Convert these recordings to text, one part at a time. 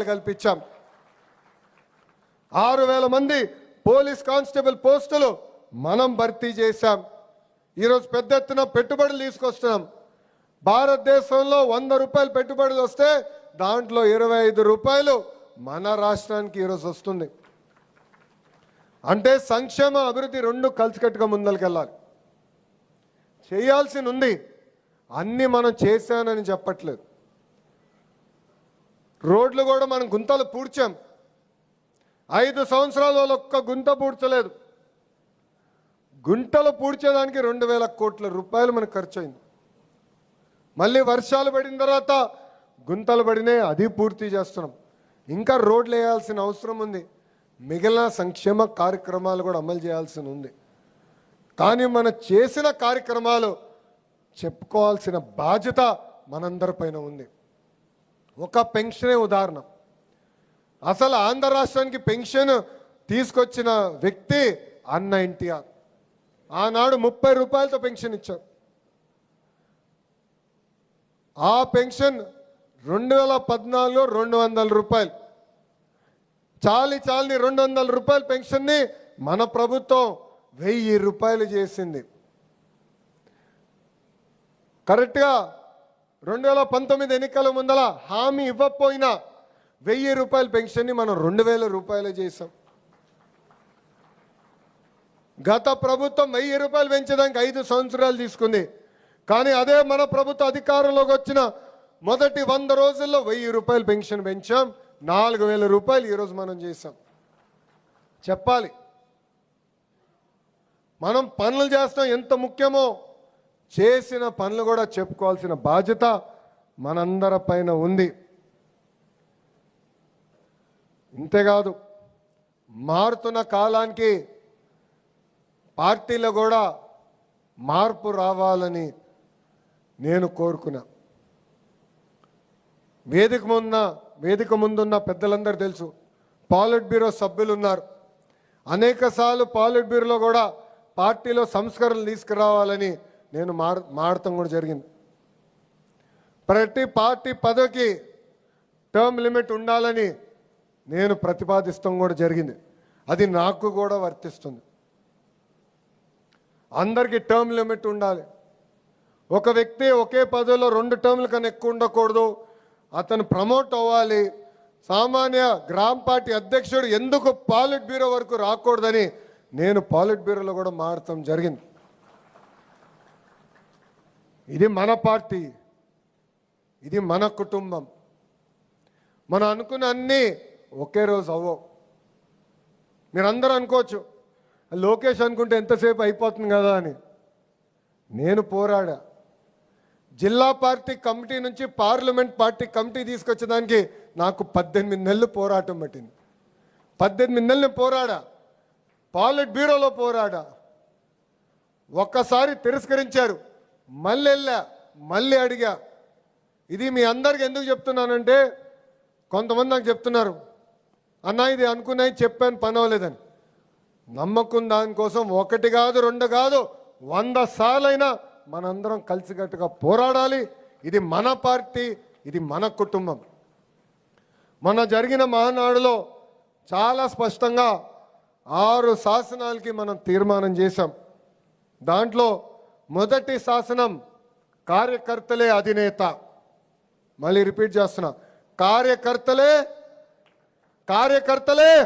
కల్పించాం. ఆరు వేల మంది పోలీస్ కానిస్టేబుల్ పోస్టులు మనం భర్తీ చేశాం. ఈరోజు పెద్ద ఎత్తున పెట్టుబడులు తీసుకొస్తున్నాం. భారతదేశంలో వంద రూపాయలు పెట్టుబడులు వస్తే దాంట్లో ఇరవై ఐదు రూపాయలు మన రాష్ట్రానికి ఈరోజు వస్తుంది. అంటే సంక్షేమ అభివృద్ధి రెండు కలిసికట్టుగా ముందరికెళ్ళాలి చేయాల్సి ఉంది. అన్ని మనం చేశానని చెప్పట్లేదు. రోడ్లు కూడా మనం గుంతలు పూడ్చాం. ఐదు సంవత్సరాల ఒక్క గుంత పూడ్చలేదు. గుంటలు పూడ్చేదానికి రెండు వేల కోట్ల రూపాయలు మనకు ఖర్చు అయింది మళ్ళీ వర్షాలు పడిన తర్వాత గుంతలు పడినాయి అది పూర్తి చేస్తున్నాం. ఇంకా రోడ్లు వేయాల్సిన అవసరం ఉంది. మిగిలిన సంక్షేమ కార్యక్రమాలు కూడా అమలు చేయాల్సి ఉంది. కానీ మనం చేసిన కార్యక్రమాలు చెప్పుకోవాల్సిన బాధ్యత మనందరిపైన ఉంది. ఒక పెన్షనే ఉదాహరణ. అసలు ఆంధ్ర రాష్ట్రానికి పెన్షన్ తీసుకొచ్చిన వ్యక్తి అన్న ఎన్టీఆర్. ఆనాడు ముప్పై రూపాయలతో పెన్షన్ ఇచ్చారు ఆ పెన్షన్ రెండు వేల పద్నాలుగులో రెండు వందల రూపాయలు. చాలి చాలని రెండు వందల రూపాయల పెన్షన్ని మన ప్రభుత్వం వెయ్యి రూపాయలు చేసింది. కరెక్ట్గా రెండు వేల పంతొమ్మిది ఎన్నికల ముందల హామీ ఇవ్వకపోయినా వెయ్యి రూపాయల పెన్షన్ని మనం రెండు వేల రూపాయలు చేసాం గత ప్రభుత్వం వెయ్యి రూపాయలు పెంచడానికి ఐదు సంవత్సరాలు తీసుకుంది. కానీ అదే మన ప్రభుత్వ అధికారంలోకి వచ్చిన మొదటి వంద రోజుల్లో వెయ్యి రూపాయలు పెన్షన్ పెంచాం. నాలుగు వేల రూపాయలు ఈరోజు మనం చేసాం చెప్పాలి. మనం పనులు చేస్తాం. ఎంత ముఖ్యమో చేసిన పనులు కూడా చెప్పుకోవాల్సిన బాధ్యత మనందరి పైన ఉంది. ఇంతేకాదు మారుతున్న కాలానికి పార్టీలో కూడా మార్పు రావాలని నేను కోరుకున్నా. వేదిక ముందున్న వేదిక ముందున్న పెద్దలందరూ తెలుసు పాలిట్ బ్యూరో సభ్యులు ఉన్నారు అనేకసార్లు పాలిట్ బ్యూరోలో కూడా పార్టీలో సంస్కరణలు తీసుకురావాలని నేను మార్ మాడటం కూడా జరిగింది. ప్రతి పార్టీ పదవికి టర్మ్ లిమిట్ ఉండాలని నేను ప్రతిపాదిస్తాం కూడా జరిగింది. అది నాకు కూడా వర్తిస్తుంది. అందరికీ టర్మ్ లిమిట్ ఉండాలి. ఒక వ్యక్తి ఒకే పదవిలో రెండు టర్మ్ల కన్నా ఎక్కువ ఉండకూడదు. అతను ప్రమోట్ అవ్వాలి. సామాన్య గ్రామ పార్టీ అధ్యక్షుడు ఎందుకు పాలిట్ బ్యూరో వరకు రాకూడదని నేను పాలిట్ బ్యూరోలో కూడా మారటం జరిగింది. ఇది మన పార్టీ ఇది మన కుటుంబం. మనం అనుకున్న అన్నీ ఒకే రోజు అవ్వవు. మీరందరూ అనుకోవచ్చు లోకేష్ అనుకుంటే ఎంతసేపు అయిపోతుంది కదా అని. నేను పోరాడా? జిల్లా పార్టీ కమిటీ నుంచి పార్లమెంట్ పార్టీ కమిటీ తీసుకొచ్చేదానికి నాకు పద్దెనిమిది నెలలు పోరాటం పట్టింది. పద్దెనిమిది నెలలు పోరాడా? పాలిట్ బ్యూరోలో పోరాడా? ఒక్కసారి తిరస్కరించారు. మళ్ళీ వెళ్ళా మళ్ళీ అడిగా ఇది మీ అందరికి ఎందుకు చెప్తున్నానంటే కొంతమంది నాకు చెప్తున్నారు. అన్న ఇది అనుకున్నాయి చెప్పాను పని అవ్వలేదని. నమ్మకం దానికోసం ఒకటి కాదు రెండు కాదు వంద సార్లైనా మనందరం కలిసికట్టుగా పోరాడాలి. ఇది మన పార్టీ ఇది మన కుటుంబం. మన జరిగిన మహానాడులో చాలా స్పష్టంగా ఆరు శాసనాలకి మనం తీర్మానం చేశాం. దాంట్లో మొదటి శాసనం కార్యకర్తలే అధినేత. మళ్ళీ రిపీట్ చేస్తున్నా. కార్యకర్తలే కార్యకర్తలే.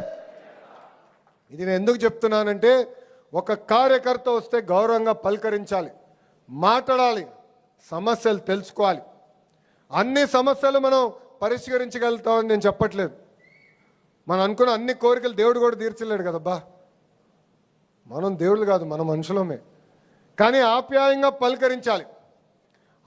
ఇది నేను ఎందుకు చెప్తున్నానంటే ఒక కార్యకర్త వస్తే గౌరవంగా పలకరించాలి మాట్లాడాలి సమస్యలు తెలుసుకోవాలి. అన్ని సమస్యలు మనం పరిష్కరించగలుగుతామని నేను చెప్పట్లేదు. మనం అనుకున్న అన్ని కోరికలు దేవుడు కూడా తీర్చలేడు కదబ్బా. మనం దేవుళ్ళు కాదు మన మనుషులమే. కానీ ఆప్యాయంగా పలకరించాలి.